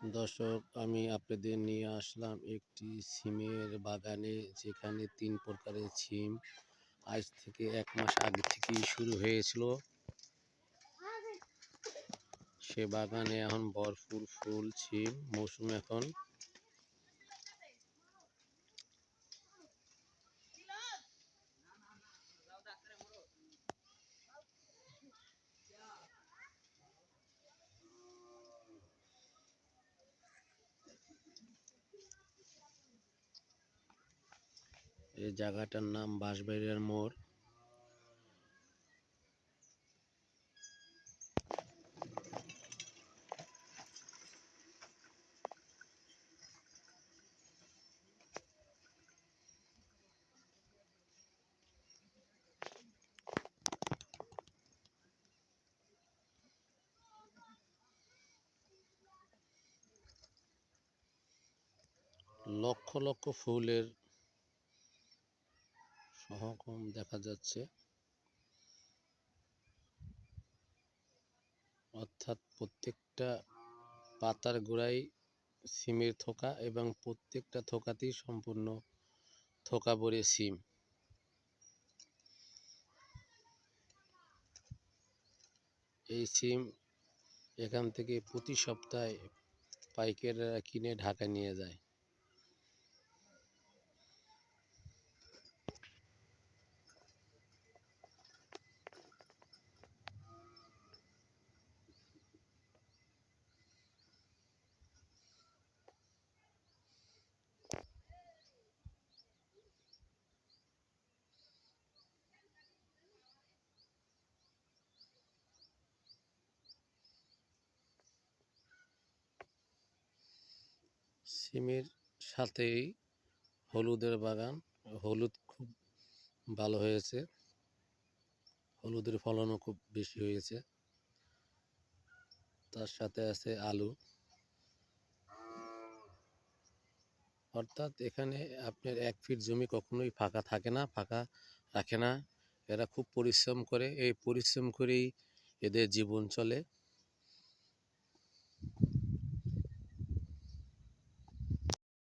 দর্শক, আমি আপনাদের নিয়ে আসলাম একটি সিমের বাগানে যেখানে তিন প্রকারের সিম আজ থেকে এক মাস আগে থেকেই শুরু হয়েছিল। সে বাগানে এখন ভরপুর ফুল, সিম, মৌসুম এখন এই জায়গাটার নাম বাঁশবাড়িয়ার মোড়। লক্ষ লক্ষ ফুলের সমাগম দেখা যাচ্ছে। অর্থাৎ প্রত্যেকটা পাতার গোড়ায় সিমের থোকা এবং প্রত্যেকটা থোকাতেই সম্পূর্ণ থোকা ভরে সিম। এই সিম এখান থেকে প্রতি সপ্তাহে পাইকাররা কিনে ঢাকা নিয়ে যায়। সিমের সাথেই হলুদের বাগান। হলুদ খুব ভালো হয়েছে। হলুদের ফলনও খুব বেশি হয়েছে। তার সাথে আছে আলু। অর্থাৎ এখানে আপনার এক ফিট জমি কখনোই ফাঁকা থাকে না, ফাঁকা রাখে না। এরা খুব পরিশ্রম করে। এই পরিশ্রম করেই এদের জীবন চলে।